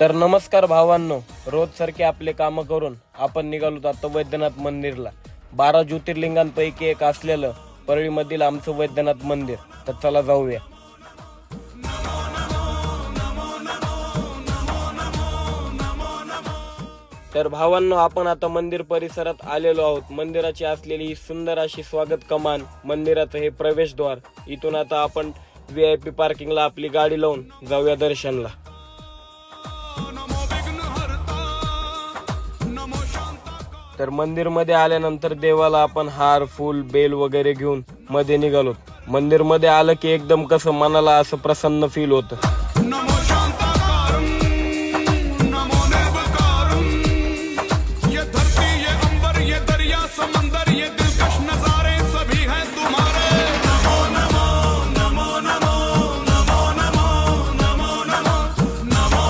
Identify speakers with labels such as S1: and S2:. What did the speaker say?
S1: तर नमस्कार भावांनो रोज सारखे आपले कामं करून आपण निघालो आता वैद्यनाथ मंदिरला. बारा ज्योतिर्लिंगांपैकी एक असलेलं परळीमधील आमचं वैद्यनाथ मंदिर. तर चला जाऊया. तर भावांनो आपण आता मंदिर परिसरात आलेलो आहोत. मंदिराची असलेली ही सुंदर अशी स्वागत कमान मंदिराचं हे प्रवेशद्वार. इथून आता आपण व्ही आय पी पार्किंगला आपली गाडी लावून जाऊया दर्शनला. तर मंदिरमध्ये आल्यानंतर देवाला आपण हार फुल बेल वगैरे घेऊन मध्ये निघालो. मंदिरमध्ये आलं की एकदम कसं मनाला असं प्रसन्न फील होतं.